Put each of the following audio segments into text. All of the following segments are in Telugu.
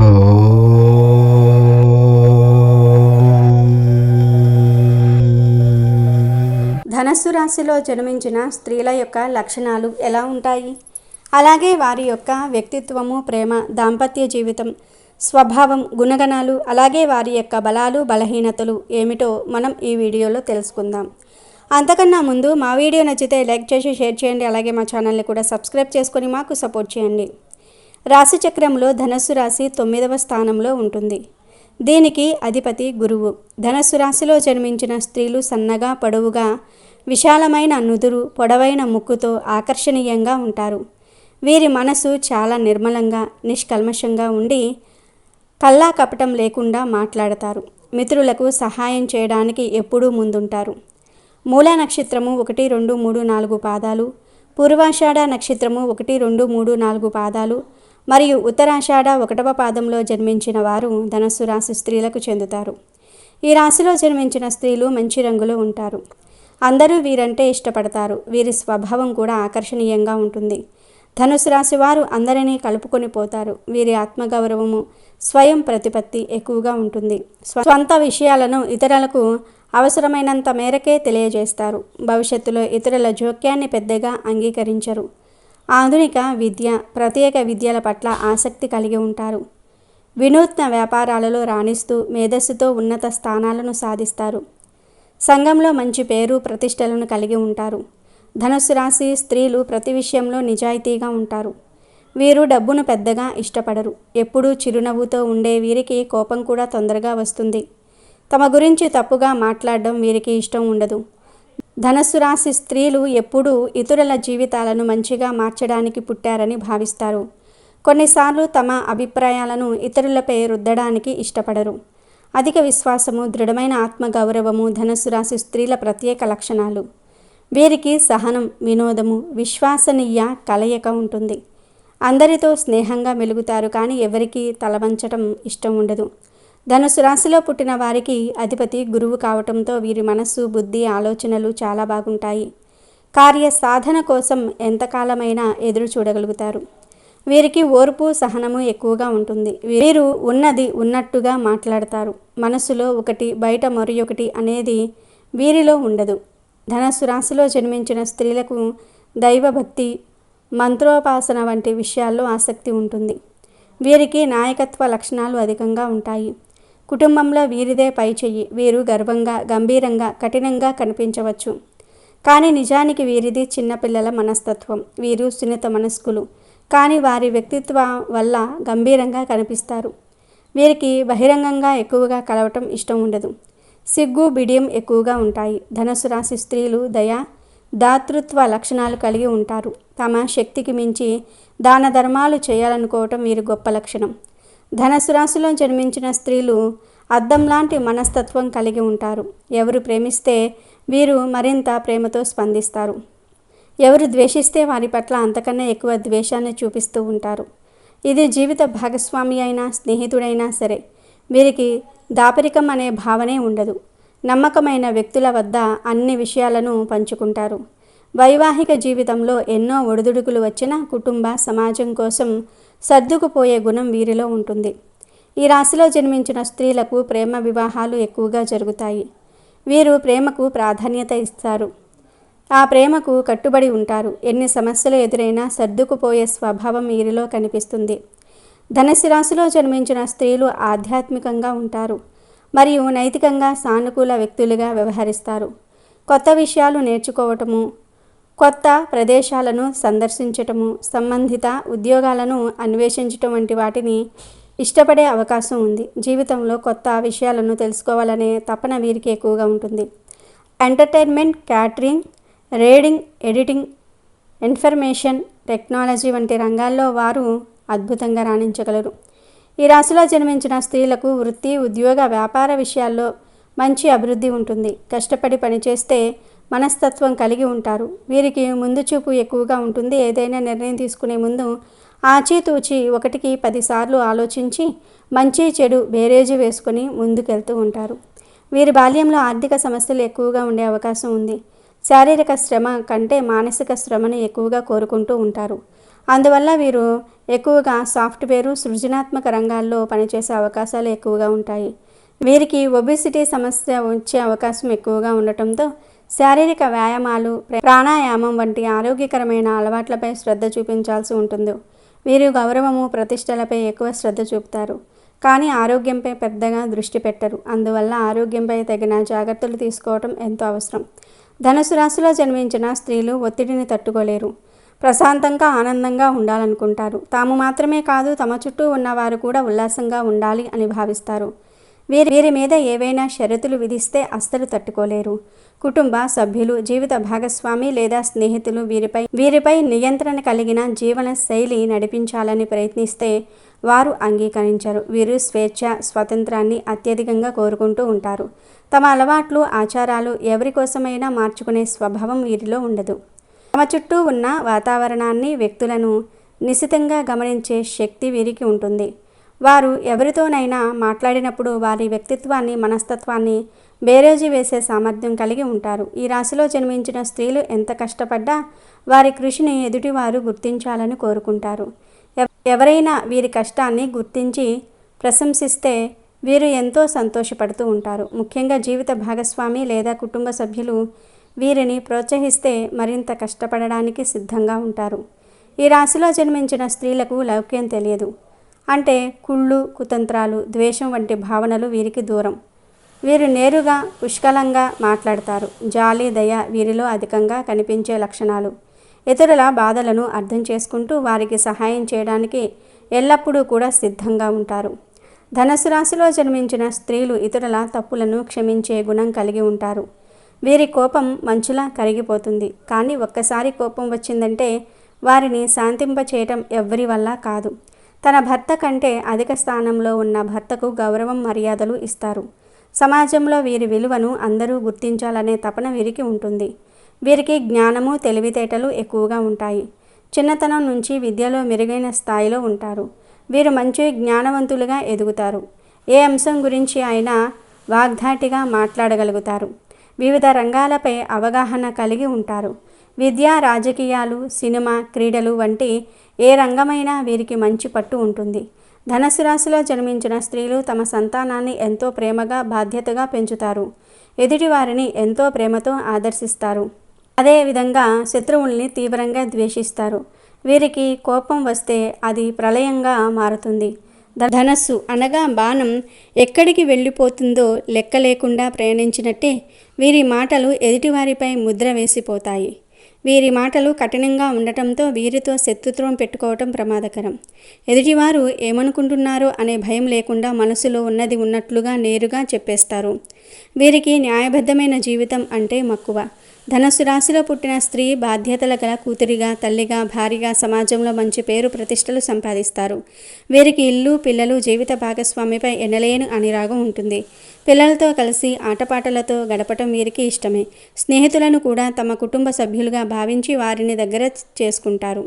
ధనస్సు రాశిలో జన్మించిన స్త్రీల యొక్క లక్షణాలు ఎలా ఉంటాయి? అలాగే వారి యొక్క వ్యక్తిత్వము ప్రేమ దాంపత్య జీవితం స్వభావం గుణగణాలు అలాగే వారి యొక్క బలాలు బలహీనతలు ఏమిటో మనం ఈ వీడియోలో తెలుసుకుందాం. అంతకన్నా ముందు మా వీడియో నచ్చితే లైక్ చేసి షేర్ చేయండి. అలాగే మా ఛానల్ని కూడా సబ్స్క్రైబ్ చేసుకొని మాకు సపోర్ట్ చేయండి. రాశిచక్రంలో ధనస్సు రాశి తొమ్మిదవ స్థానంలో ఉంటుంది. దీనికి అధిపతి గురువు. ధనస్సు రాశిలో జన్మించిన స్త్రీలు సన్నగా పొడవుగా విశాలమైన నుదురు పొడవైన ముక్కుతో ఆకర్షణీయంగా ఉంటారు. వీరి మనసు చాలా నిర్మలంగా నిష్కల్మషంగా ఉండి కల్లా కపటం లేకుండా మాట్లాడతారు. మిత్రులకు సహాయం చేయడానికి ఎప్పుడూ ముందుంటారు. మూల నక్షత్రము ఒకటి రెండు మూడు నాలుగు పాదాలు. పూర్వాషాఢ నక్షత్రము ఒకటి రెండు మూడు నాలుగు పాదాలు. మరియు ఉత్తరాషాఢ ఒకటవ పాదంలో జన్మించిన వారు ధనస్సు రాశి స్త్రీలకు చెందుతారు. ఈ రాశిలో జన్మించిన స్త్రీలు మంచి రంగులో ఉంటారు. అందరూ వీరంటే ఇష్టపడతారు. వీరి స్వభావం కూడా ఆకర్షణీయంగా ఉంటుంది. ధనుసు రాశి వారు అందరినీ కలుపుకొని పోతారు. వీరి ఆత్మగౌరవము స్వయం ప్రతిపత్తి ఎక్కువగా ఉంటుంది. స్వంత విషయాలను ఇతరులకు అవసరమైనంత మేరకే తెలియజేస్తారు. భవిష్యత్తులో ఇతరుల జోక్యాన్ని పెద్దగా అంగీకరించరు. ఆధునిక విద్య ప్రత్యేక విద్యల పట్ల ఆసక్తి కలిగి ఉంటారు. వినూత్న వ్యాపారాలలో రాణిస్తూ మేధస్సుతో ఉన్నత స్థానాలను సాధిస్తారు. సంఘంలో మంచి పేరు ప్రతిష్టలను కలిగి ఉంటారు. ధనుస్సు రాశి స్త్రీలు ప్రతి విషయంలో నిజాయితీగా ఉంటారు. వీరు డబ్బును పెద్దగా ఇష్టపడరు. ఎప్పుడూ చిరునవ్వుతో ఉండే వీరికి కోపం కూడా తొందరగా వస్తుంది. తమ గురించి తప్పుగా మాట్లాడడం వీరికి ఇష్టం ఉండదు. ధనస్సు రాశి స్త్రీలు ఎప్పుడూ ఇతరుల జీవితాలను మంచిగా మార్చడానికి పుట్టారని భావిస్తారు. కొన్నిసార్లు తమ అభిప్రాయాలను ఇతరులపై రుద్దడానికి ఇష్టపడరు. అధిక విశ్వాసము దృఢమైన ఆత్మగౌరవము ధనస్సు రాశి స్త్రీల ప్రత్యేక లక్షణాలు. వీరికి సహనం వినోదము విశ్వసనీయ కలయిక ఉంటుంది. అందరితో స్నేహంగా మెలుగుతారు కానీ ఎవరికీ తలవంచటం ఇష్టం ఉండదు. ధనుసు రాశిలో పుట్టిన వారికి అధిపతి గురువు కావటంతో వీరి మనస్సు బుద్ధి ఆలోచనలు చాలా బాగుంటాయి. కార్య సాధన కోసం ఎంతకాలమైనా ఎదురు చూడగలుగుతారు. వీరికి ఓర్పు సహనము ఎక్కువగా ఉంటుంది. వీరు ఉన్నది ఉన్నట్టుగా మాట్లాడతారు. మనసులో ఒకటి బయట మరి ఒకటి అనేది వీరిలో ఉండదు. ధనస్సు రాశిలో జన్మించిన స్త్రీలకు దైవభక్తి మంత్రోపాసన వంటి విషయాల్లో ఆసక్తి ఉంటుంది. వీరికి నాయకత్వ లక్షణాలు అధికంగా ఉంటాయి. కుటుంబంలో వీరిదే పై చెయ్యి. వీరు గర్వంగా గంభీరంగా కఠినంగా కనిపించవచ్చు. కానీ నిజానికి వీరిది చిన్నపిల్లల మనస్తత్వం. వీరు సున్నిత మనస్కులు. కానీ వారి వ్యక్తిత్వ వల్ల గంభీరంగా కనిపిస్తారు. వీరికి బహిరంగంగా ఎక్కువగా కలవటం ఇష్టం ఉండదు. సిగ్గు బిడియం ఎక్కువగా ఉంటాయి. ధనుసు రాశి స్త్రీలు దయ దాతృత్వ లక్షణాలు కలిగి ఉంటారు. తమ శక్తికి మించి దాన ధర్మాలు చేయాలనుకోవటం వీరి గొప్ప లక్షణం. ధనస్సు రాశిలో జన్మించిన స్త్రీలు అద్దం లాంటి మనస్తత్వం కలిగి ఉంటారు. ఎవరు ప్రేమిస్తే వీరు మరింత ప్రేమతో స్పందిస్తారు. ఎవరు ద్వేషిస్తే వారి పట్ల అంతకన్నా ఎక్కువ ద్వేషాన్ని చూపిస్తూ ఉంటారు. ఇది జీవిత భాగస్వామి అయినా స్నేహితుడైనా సరే వీరికి దాపరికం అనే భావనే ఉండదు. నమ్మకమైన వ్యక్తుల వద్ద అన్ని విషయాలను పంచుకుంటారు. వైవాహిక జీవితంలో ఎన్నో ఒడిదుడుకులు వచ్చినా కుటుంబ సమాజం కోసం సర్దుకుపోయే గుణం వీరిలో ఉంటుంది. ఈ రాశిలో జన్మించిన స్త్రీలకు ప్రేమ వివాహాలు ఎక్కువగా జరుగుతాయి. వీరు ప్రేమకు ప్రాధాన్యత ఇస్తారు. ఆ ప్రేమకు కట్టుబడి ఉంటారు. ఎన్ని సమస్యలు ఎదురైనా సర్దుకుపోయే స్వభావం వీరిలో కనిపిస్తుంది. ధనుసు రాశిలో జన్మించిన స్త్రీలు ఆధ్యాత్మికంగా ఉంటారు. మరియు నైతికంగా సానుకూల వ్యక్తులుగా వ్యవహరిస్తారు. కొత్త విషయాలు నేర్చుకోవటము కొత్త ప్రదేశాలను సందర్శించటము సంబంధిత ఉద్యోగాలను అన్వేషించటం వంటి వాటిని ఇష్టపడే అవకాశం ఉంది. జీవితంలో కొత్త విషయాలను తెలుసుకోవాలనే తపన వీరికి ఎక్కువగా ఉంటుంది. Entertainment catering reading editing information technology వంటి రంగాల్లో వారు అద్భుతంగా రాణించగలరు. ఈ రాశిలో జన్మించిన స్త్రీలకు వృత్తి ఉద్యోగ వ్యాపార విషయాల్లో మంచి అభివృద్ధి ఉంటుంది. కష్టపడి పనిచేస్తే మనస్తత్వం కలిగి ఉంటారు. వీరికి ముందు చూపు ఎక్కువగా ఉంటుంది. ఏదైనా నిర్ణయం తీసుకునే ముందు ఆచితూచి ఒకటికి పదిసార్లు ఆలోచించి మంచి చెడు బేరేజీ వేసుకొని ముందుకెళ్తూ ఉంటారు. వీరి బాల్యంలో ఆర్థిక సమస్యలు ఎక్కువగా ఉండే అవకాశం ఉంది. శారీరక శ్రమ కంటే మానసిక శ్రమను ఎక్కువగా కోరుకుంటూ ఉంటారు. అందువల్ల వీరు ఎక్కువగా సాఫ్ట్వేరు సృజనాత్మక రంగాల్లో పనిచేసే అవకాశాలు ఎక్కువగా ఉంటాయి. వీరికి ఒబిసిటీ సమస్య వచ్చే అవకాశం ఎక్కువగా ఉండటంతో శారీరక వ్యాయామాలు ప్రాణాయామం వంటి ఆరోగ్యకరమైన అలవాట్లపై శ్రద్ధ చూపించాల్సి ఉంటుంది. వీరు గౌరవము ప్రతిష్టలపై ఎక్కువ శ్రద్ధ చూపుతారు. కానీ ఆరోగ్యంపై పెద్దగా దృష్టి పెట్టరు. అందువల్ల ఆరోగ్యంపై తగిన జాగ్రత్తలు తీసుకోవటం ఎంతో అవసరం. ధనుసు రాశిలో జన్మించిన స్త్రీలు ఒత్తిడిని తట్టుకోలేరు. ప్రశాంతంగా ఆనందంగా ఉండాలనుకుంటారు. తాము మాత్రమే కాదు తమ చుట్టూ ఉన్నవారు కూడా ఉల్లాసంగా ఉండాలి అని భావిస్తారు. వీరి వీరి మీద ఏవైనా షరతులు విధిస్తే అస్సలు తట్టుకోలేరు. కుటుంబ సభ్యులు జీవిత భాగస్వామి లేదా స్నేహితులు వీరిపై వీరిపై నియంత్రణ కలిగిన జీవన శైలి నడిపించాలని ప్రయత్నిస్తే వారు అంగీకరించరు. వీరు స్వేచ్ఛ స్వతంత్రాన్ని అత్యధికంగా కోరుకుంటూ ఉంటారు. తమ అలవాట్లు ఆచారాలు ఎవరి కోసమైనా మార్చుకునే స్వభావం వీరిలో ఉండదు. తమ చుట్టూ ఉన్న వాతావరణాన్ని వ్యక్తులను నిశితంగా గమనించే శక్తి వీరికి ఉంటుంది. వారు ఎవరితోనైనా మాట్లాడినప్పుడు వారి వ్యక్తిత్వాన్ని మనస్తత్వాన్ని బేరేజీ వేసే సామర్థ్యం కలిగి ఉంటారు. ఈ రాశిలో జన్మించిన స్త్రీలు ఎంత కష్టపడ్డా వారి కృషిని ఎదుటివారు గుర్తించాలని కోరుకుంటారు. ఎవరైనా వీరి కష్టాన్ని గుర్తించి ప్రశంసిస్తే వీరు ఎంతో సంతోషపడుతూ ఉంటారు. ముఖ్యంగా జీవిత భాగస్వామి లేదా కుటుంబ సభ్యులు వీరిని ప్రోత్సహిస్తే మరింత కష్టపడడానికి సిద్ధంగా ఉంటారు. ఈ రాశిలో జన్మించిన స్త్రీలకు లౌక్యం తెలియదు. అంటే కుళ్ళు కుతంత్రాలు ద్వేషం వంటి భావనలు వీరికి దూరం. వీరు నేరుగా పుష్కలంగా మాట్లాడతారు. జాలి దయ వీరిలో అధికంగా కనిపించే లక్షణాలు. ఇతరుల బాధలను అర్థం చేసుకుంటూ వారికి సహాయం చేయడానికి ఎల్లప్పుడూ కూడా సిద్ధంగా ఉంటారు. ధనసు రాశిలో జన్మించిన స్త్రీలు ఇతరుల తప్పులను క్షమించే గుణం కలిగి ఉంటారు. వీరి కోపం మంచులా కరిగిపోతుంది. కానీ ఒక్కసారి కోపం వచ్చిందంటే వారిని శాంతింపచేయటం ఎవ్వరి వల్ల కాదు. తన భర్త కంటే అధిక స్థానంలో ఉన్న భర్తకు గౌరవం మర్యాదలు ఇస్తారు. సమాజంలో వీరి విలువను అందరూ గుర్తించాలనే తపన వీరికి ఉంటుంది. వీరికి జ్ఞానము తెలివితేటలు ఎక్కువగా ఉంటాయి. చిన్నతనం నుంచి విద్యలో మెరుగైన స్థాయిలో ఉంటారు. వీరు మంచి జ్ఞానవంతులుగా ఎదుగుతారు. ఏ అంశం గురించి అయినా వాగ్ధాటిగా మాట్లాడగలుగుతారు. వివిధ రంగాలపై అవగాహన కలిగి ఉంటారు. విద్య రాజకీయాలు సినిమా క్రీడలు వంటి ఏ రంగమైనా వీరికి మంచి పట్టు ఉంటుంది. ధనస్సు రాశిలో జన్మించిన స్త్రీలు తమ సంతానాన్ని ఎంతో ప్రేమగా బాధ్యతగా పెంచుతారు. ఎదుటివారిని ఎంతో ప్రేమతో ఆదర్శిస్తారు. అదేవిధంగా శత్రువుల్ని తీవ్రంగా ద్వేషిస్తారు. వీరికి కోపం వస్తే అది ప్రళయంగా మారుతుంది. ధనస్సు అనగా బాణం ఎక్కడికి వెళ్ళిపోతుందో లెక్క లేకుండా ప్రయాణించినట్టే వీరి మాటలు ఎదుటివారిపై ముద్ర వేసిపోతాయి. వీరి మాటలు కఠినంగా ఉండటంతో వీరితో శత్రుత్వం పెట్టుకోవటం ప్రమాదకరం. ఎదుటివారు ఏమనుకుంటున్నారో అనే భయం లేకుండా మనసులో ఉన్నది ఉన్నట్లుగా నేరుగా చెప్పేస్తారు. వీరికి న్యాయబద్ధమైన జీవితం అంటే మక్కువ. ధనస్సు రాశిలో పుట్టిన స్త్రీ బాధ్యతల గల కూతురిగా తల్లిగా భార్యగా సమాజంలో మంచి పేరు ప్రతిష్టలు సంపాదిస్తారు. వీరికి ఇల్లు పిల్లలు జీవిత భాగస్వామిపై ఎనలేని అనిరాగం ఉంటుంది. పిల్లలతో కలిసి ఆటపాటలతో గడపటం వీరికి ఇష్టమే. స్నేహితులను కూడా తమ కుటుంబ సభ్యులుగా భావించి వారిని దగ్గర చేసుకుంటారు.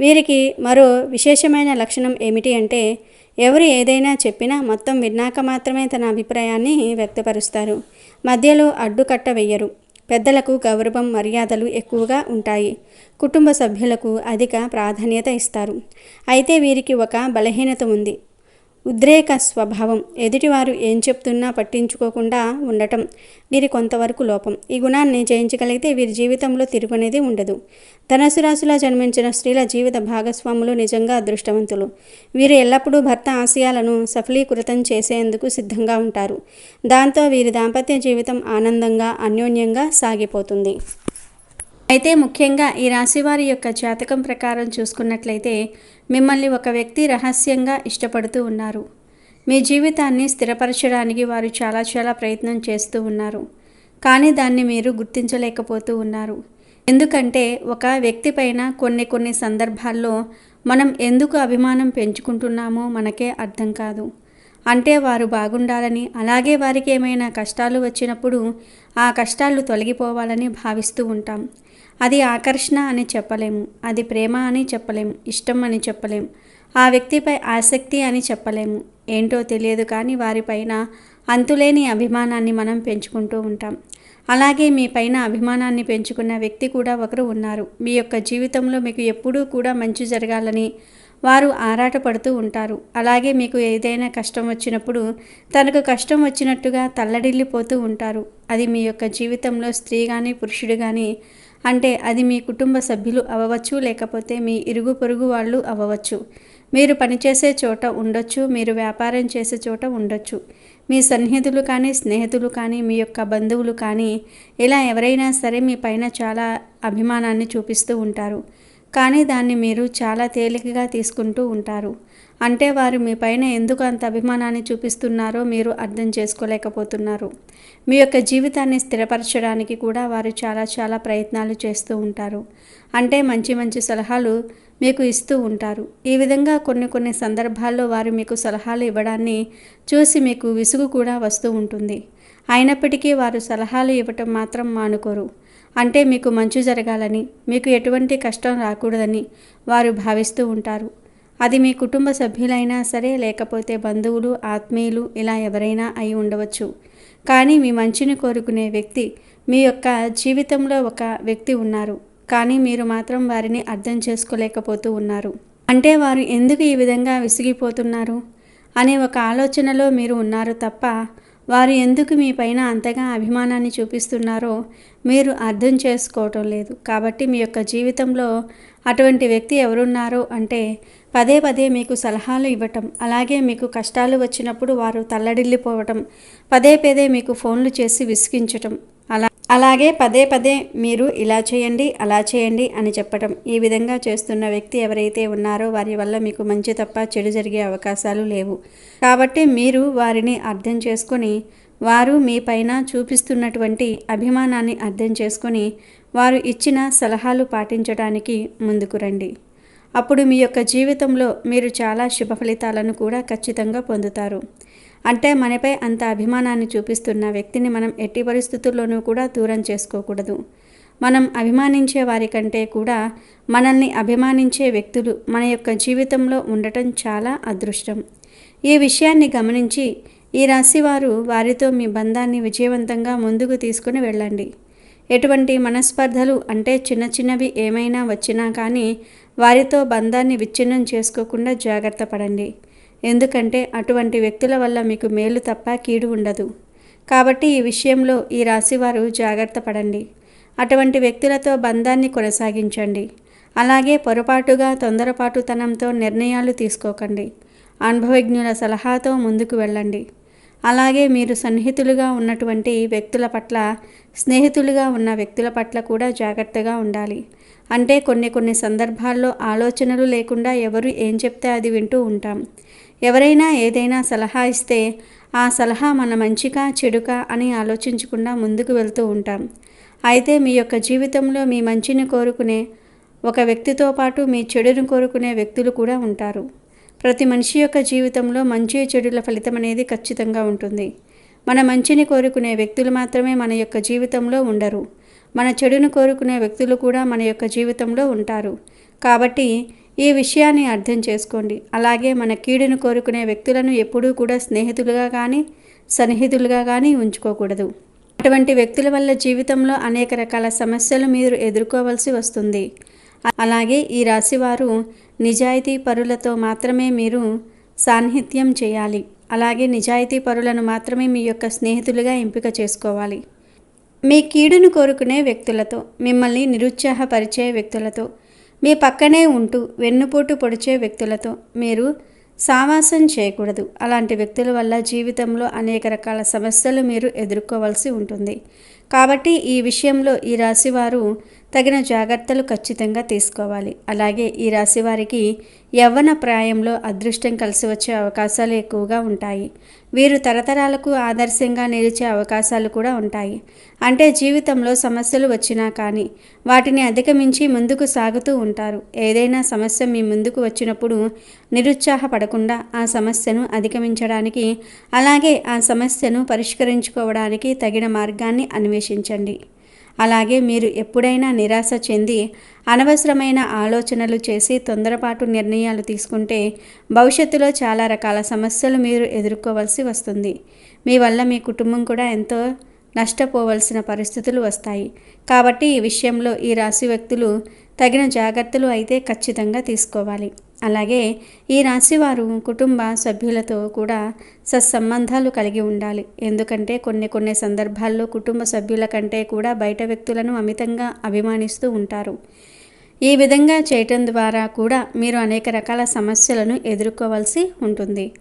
వీరికి మరో విశేషమైన లక్షణం ఏమిటి అంటే ఎవరు ఏదైనా చెప్పినా మొత్తం విన్నాక మాత్రమే తన అభిప్రాయాన్ని వ్యక్తపరుస్తారు. మధ్యలో అడ్డుకట్ట వెయ్యరు పెద్దలకు గౌరవం మర్యాదలు ఎక్కువగా ఉంటాయి. కుటుంబ సభ్యులకు అధిక ప్రాధాన్యత ఇస్తారు. అయితే వీరికి ఒక బలహీనత ఉంది. ఉద్రేక స్వభావం. ఎదుటివారు ఏం చెప్తున్నా పట్టించుకోకుండా ఉండటం. వీరి కొంతవరకు లోపం. ఈ గుణాన్ని జయించగలిగితే వీరి జీవితంలో తిరుగునేది ఉండదు. ధనసు రాశిలో జన్మించిన స్త్రీల జీవిత భాగస్వాములు నిజంగా అదృష్టవంతులు. వీరు ఎల్లప్పుడూ భర్త ఆశయాలను సఫలీకృతం చేసేందుకు సిద్ధంగా ఉంటారు. దాంతో వీరి దాంపత్య జీవితం ఆనందంగా అన్యోన్యంగా సాగిపోతుంది. అయితే ముఖ్యంగా ఈ రాశివారి యొక్క జాతకం ప్రకారం చూసుకున్నట్లయితే మిమ్మల్ని ఒక వ్యక్తి రహస్యంగా ఇష్టపడుతూ ఉన్నారు. మీ జీవితాన్ని స్థిరపరచడానికి వారు చాలా చాలా ప్రయత్నం చేస్తూ ఉన్నారు. కానీ దాన్ని మీరు గుర్తించలేకపోతూ ఉన్నారు. ఎందుకంటే ఒక వ్యక్తి పైన కొన్ని కొన్ని సందర్భాల్లో మనం ఎందుకు అభిమానం పెంచుకుంటున్నామో మనకే అర్థం కాదు. అంటే వారు బాగుండాలని అలాగే వారికి ఏమైనా కష్టాలు వచ్చినప్పుడు ఆ కష్టాలు తొలగిపోవాలని భావిస్తూ ఉంటాం. అది ఆకర్షణ అని చెప్పలేము అది ప్రేమ అని చెప్పలేము ఇష్టం అని చెప్పలేము ఆ వ్యక్తిపై ఆసక్తి అని చెప్పలేము. ఏంటో తెలియదు కానీ వారిపైన అంతులేని అభిమానాన్ని మనం పెంచుకుంటూ ఉంటాం. అలాగే మీ పైన అభిమానాన్ని పెంచుకున్న వ్యక్తి కూడా ఒకరు ఉన్నారు. మీ యొక్క జీవితంలో మీకు ఎప్పుడూ కూడా మంచి జరగాలని వారు ఆరాటపడుతూ ఉంటారు. అలాగే మీకు ఏదైనా కష్టం వచ్చినప్పుడు తనకు కష్టం వచ్చినట్టుగా తల్లడిల్లిపోతూ ఉంటారు. అది మీ యొక్క జీవితంలో స్త్రీ కానీ పురుషుడు కానీ అంటే అది మీ కుటుంబ సభ్యులు అవ్వవచ్చు లేకపోతే మీ ఇరుగు పొరుగు వాళ్ళు అవ్వవచ్చు మీరు పనిచేసే చోట ఉండొచ్చు మీరు వ్యాపారం చేసే చోట ఉండొచ్చు. మీ సన్నిహితులు కానీ స్నేహితులు కానీ మీ యొక్క బంధువులు కానీ ఇలా ఎవరైనా సరే మీ పైన చాలా అభిమానాన్ని చూపిస్తూ ఉంటారు. కానీ దాన్ని మీరు చాలా తేలికగా తీసుకుంటూ ఉంటారు. అంటే వారు మీ పైన ఎందుకు అంత అభిమానాన్ని చూపిస్తున్నారో మీరు అర్థం చేసుకోలేకపోతున్నారు. మీ యొక్క జీవితాన్ని స్థిరపరచడానికి కూడా వారు చాలా చాలా ప్రయత్నాలు చేస్తూ ఉంటారు. అంటే మంచి మంచి సలహాలు మీకు ఇస్తూ ఉంటారు. ఈ విధంగా కొన్ని కొన్ని సందర్భాల్లో వారు మీకు సలహాలు ఇవ్వడాన్ని చూసి మీకు విసుగు కూడా వస్తూ ఉంటుంది. అయినప్పటికీ వారు సలహాలు ఇవ్వటం మాత్రం మానుకోరు. అంటే మీకు మంచు జరగాలని మీకు ఎటువంటి కష్టం రాకూడదని వారు భావిస్తూ ఉంటారు. అది మీ కుటుంబ సభ్యులైనా సరే లేకపోతే బంధువులు ఆత్మీయులు ఇలా ఎవరైనా అయి ఉండవచ్చు. కానీ మీ మంచిని కోరుకునే వ్యక్తి మీ యొక్క జీవితంలో ఒక వ్యక్తి ఉన్నారు. కానీ మీరు మాత్రం వారిని అర్థం చేసుకోలేకపోతూ ఉన్నారు. అంటే వారు ఎందుకు ఈ విధంగా విసిగిపోతున్నారు? అనే ఒక ఆలోచనలో మీరు ఉన్నారు తప్ప వారు ఎందుకు మీ పైన అంతగా అభిమానాన్ని చూపిస్తున్నారో మీరు అర్థం చేసుకోవటం లేదు. కాబట్టి మీ యొక్క జీవితంలో అటువంటి వ్యక్తి ఎవరున్నారో అంటే పదే పదే మీకు సలహాలు ఇవ్వటం అలాగే మీకు కష్టాలు వచ్చినప్పుడు వారు తల్లడిల్లిపోవటం పదే పదే మీకు ఫోన్లు చేసి విసిగించటం అలా అలాగే పదే పదే మీరు ఇలా చేయండి అలా చేయండి అని చెప్పటం. ఈ విధంగా చేస్తున్న వ్యక్తి ఎవరైతే ఉన్నారో వారి వల్ల మీకు మంచి తప్ప చెడు జరిగే అవకాశాలు లేవు. కాబట్టి మీరు వారిని అర్థం చేసుకొని వారు మీ పైన చూపిస్తున్నటువంటి అభిమానాన్ని అర్థం చేసుకొని వారు ఇచ్చిన సలహాలు పాటించడానికి ముందుకు రండి. అప్పుడు మీ యొక్క జీవితంలో మీరు చాలా శుభ ఫలితాలను కూడా ఖచ్చితంగా పొందుతారు. అంటే మనపై అంత అభిమానాన్ని చూపిస్తున్న వ్యక్తిని మనం ఎట్టి పరిస్థితుల్లోనూ కూడా దూరం చేసుకోకూడదు. మనం అభిమానించే వారికంటే కూడా మనల్ని అభిమానించే వ్యక్తులు మన యొక్క జీవితంలో ఉండటం చాలా అదృష్టం. ఈ విషయాన్ని గమనించి ఈ రాశివారు వారితో మీ బంధాన్ని విజయవంతంగా ముందుకు తీసుకుని వెళ్ళండి. ఎటువంటి మనస్పర్ధలు అంటే చిన్న చిన్నవి ఏమైనా వచ్చినా కానీ వారితో బంధాన్ని విచ్ఛిన్నం చేసుకోకుండా జాగ్రత్త పడండి. ఎందుకంటే అటువంటి వ్యక్తుల వల్ల మీకు మేలు తప్ప కీడు ఉండదు. కాబట్టి ఈ విషయంలో ఈ రాశివారు జాగ్రత్త పడండి. అటువంటి వ్యక్తులతో బంధాన్ని కొనసాగించండి. అలాగే పొరపాటుగా తొందరపాటుతనంతో నిర్ణయాలు తీసుకోకండి. అనుభవజ్ఞుల సలహాతో ముందుకు వెళ్ళండి. అలాగే మీరు సన్నిహితులుగా ఉన్నటువంటి వ్యక్తుల పట్ల స్నేహితులుగా ఉన్న వ్యక్తుల పట్ల కూడా జాగ్రత్తగా ఉండాలి. అంటే కొన్ని కొన్ని సందర్భాల్లో ఆలోచనలు లేకుండా ఎవరు ఏం చెప్తే అది వింటూ ఉంటాం. ఎవరైనా ఏదైనా సలహా ఇస్తే ఆ సలహా మన మంచికా చెడుకా అని ఆలోచించకుండా ముందుకు వెళ్తూ ఉంటాం. అయితే మీ యొక్క జీవితంలో మీ మంచిని కోరుకునే ఒక వ్యక్తితో పాటు మీ చెడును కోరుకునే వ్యక్తులు కూడా ఉంటారు. ప్రతి మనిషి యొక్క జీవితంలో మంచి చెడుల ఫలితం అనేది ఖచ్చితంగా ఉంటుంది. మన మంచిని కోరుకునే వ్యక్తులు మాత్రమే మన యొక్క జీవితంలో ఉండరు. మన చెడును కోరుకునే వ్యక్తులు కూడా మన యొక్క జీవితంలో ఉంటారు. కాబట్టి ఈ విషయాన్ని అర్థం చేసుకోండి. అలాగే మన కీడును కోరుకునే వ్యక్తులను ఎప్పుడూ కూడా స్నేహితులుగా కానీ సన్నిహితులుగా కానీ ఉంచుకోకూడదు. అటువంటి వ్యక్తుల వల్ల జీవితంలో అనేక రకాల సమస్యలు మీరు ఎదుర్కోవాల్సి వస్తుంది. అలాగే ఈ రాశివారు నిజాయితీ పరులతో మాత్రమే మీరు సాన్నిహిత్యం చేయాలి. అలాగే నిజాయితీ పరులను మాత్రమే మీ యొక్క స్నేహితులుగా ఎంపిక చేసుకోవాలి. మీ కీడును కోరుకునే వ్యక్తులతో మిమ్మల్ని నిరుత్సాహపరిచే వ్యక్తులతో మీ పక్కనే ఉంటూ వెన్నుపోటు పొడిచే వ్యక్తులతో మీరు సావాసం చేయకూడదు. అలాంటి వ్యక్తుల వల్ల జీవితంలో అనేక రకాల సమస్యలు మీరు ఎదుర్కోవాల్సి ఉంటుంది. కాబట్టి ఈ విషయంలో ఈ రాశివారు తగిన జాగ్రత్తలు ఖచ్చితంగా తీసుకోవాలి. అలాగే ఈ రాశి వారికి యవ్వన ప్రాయంలో అదృష్టం కలిసి వచ్చే అవకాశాలు ఎక్కువగా ఉంటాయి. వీరు తరతరాలకు ఆదర్శంగా నిలిచే అవకాశాలు కూడా ఉంటాయి. అంటే జీవితంలో సమస్యలు వచ్చినా కానీ వాటిని అధిగమించి ముందుకు సాగుతూ ఉంటారు. ఏదైనా సమస్య మీ ముందుకు వచ్చినప్పుడు నిరుత్సాహపడకుండా ఆ సమస్యను అధిగమించడానికి అలాగే ఆ సమస్యను పరిష్కరించుకోవడానికి తగిన మార్గాన్ని అన్వేషించండి. అలాగే మీరు ఎప్పుడైనా నిరాశ చెంది అనవసరమైన ఆలోచనలు చేసి తొందరపాటు నిర్ణయాలు తీసుకుంటే భవిష్యత్తులో చాలా రకాల సమస్యలు మీరు ఎదుర్కోవాల్సి వస్తుంది. మీ వల్ల మీ కుటుంబం కూడా ఎంతో నష్టపోవలసిన పరిస్థితులు వస్తాయి. కాబట్టి ఈ విషయంలో ఈ రాశి వ్యక్తులు తగిన జాగ్రత్తలు అయితే ఖచ్చితంగా తీసుకోవాలి. అలాగే ఈ రాశి వారు కుటుంబ సభ్యులతో కూడా సత్సంబంధాలు కలిగి ఉండాలి. ఎందుకంటే కొన్ని కొన్ని సందర్భాల్లో కుటుంబ సభ్యుల కంటే కూడా బయట వ్యక్తులను అమితంగా అభిమానిస్తూ ఉంటారు. ఈ విధంగా చేయటం ద్వారా కూడా మీరు అనేక రకాల సమస్యలను ఎదుర్కోవాల్సి ఉంటుంది.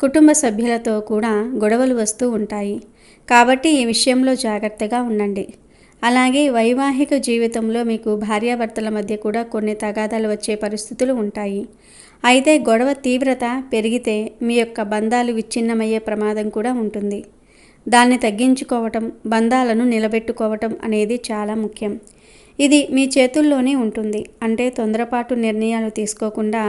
కుటుంబ సభ్యులతో కూడా గొడవలు వస్తూ ఉంటాయి. కాబట్టి ఈ విషయంలో జాగ్రత్తగా ఉండండి. అలాగే వైవాహిక జీవితంలో మీకు భార్యాభర్తల మధ్య కూడా కొన్ని తగాదాలు వచ్చే పరిస్థితులు ఉంటాయి. అయితే గొడవ తీవ్రత పెరిగితే మీ యొక్క బంధాలు విచ్ఛిన్నమయ్యే ప్రమాదం కూడా ఉంటుంది. దాన్ని తగ్గించుకోవటం బంధాలను నిలబెట్టుకోవటం అనేది చాలా ముఖ్యం. ఇది మీ చేతుల్లోనే ఉంటుంది. అంటే తొందరపాటు నిర్ణయాలు తీసుకోకుండా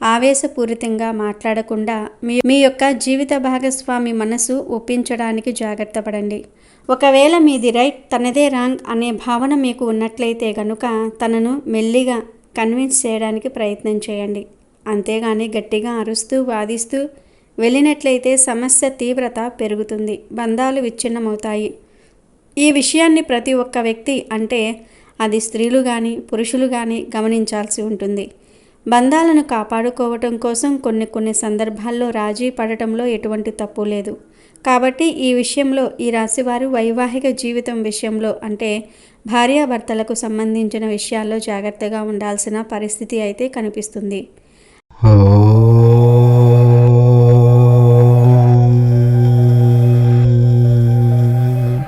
ఆవేశపూరితంగా మాట్లాడకుండా మీ మీ యొక్క జీవిత భాగస్వామి మనసు ఒప్పించడానికి జాగ్రత్త పడండి. ఒకవేళ మీది రైట్ తనదే రాంగ్ అనే భావన మీకు ఉన్నట్లయితే గనుక తనను మెల్లిగా కన్విన్స్ చేయడానికి ప్రయత్నం చేయండి. అంతేగాని గట్టిగా అరుస్తూ వాదిస్తూ వెళ్ళినట్లయితే సమస్య తీవ్రత పెరుగుతుంది బంధాలు విచ్ఛిన్నమవుతాయి. ఈ విషయాన్ని ప్రతి ఒక్క వ్యక్తి అంటే అది స్త్రీలు కానీ పురుషులు కానీ గమనించాల్సి ఉంటుంది. బంధాలను కాపాడుకోవటం కోసం కొన్ని కొన్ని సందర్భాల్లో రాజీ పడటంలో ఎటువంటి తప్పు లేదు. కాబట్టి ఈ విషయంలో ఈ రాశివారు వైవాహిక జీవితం విషయంలో అంటే భార్యాభర్తలకు సంబంధించిన విషయాల్లో జాగ్రత్తగా ఉండాల్సిన పరిస్థితి అయితే కనిపిస్తుంది. 哦。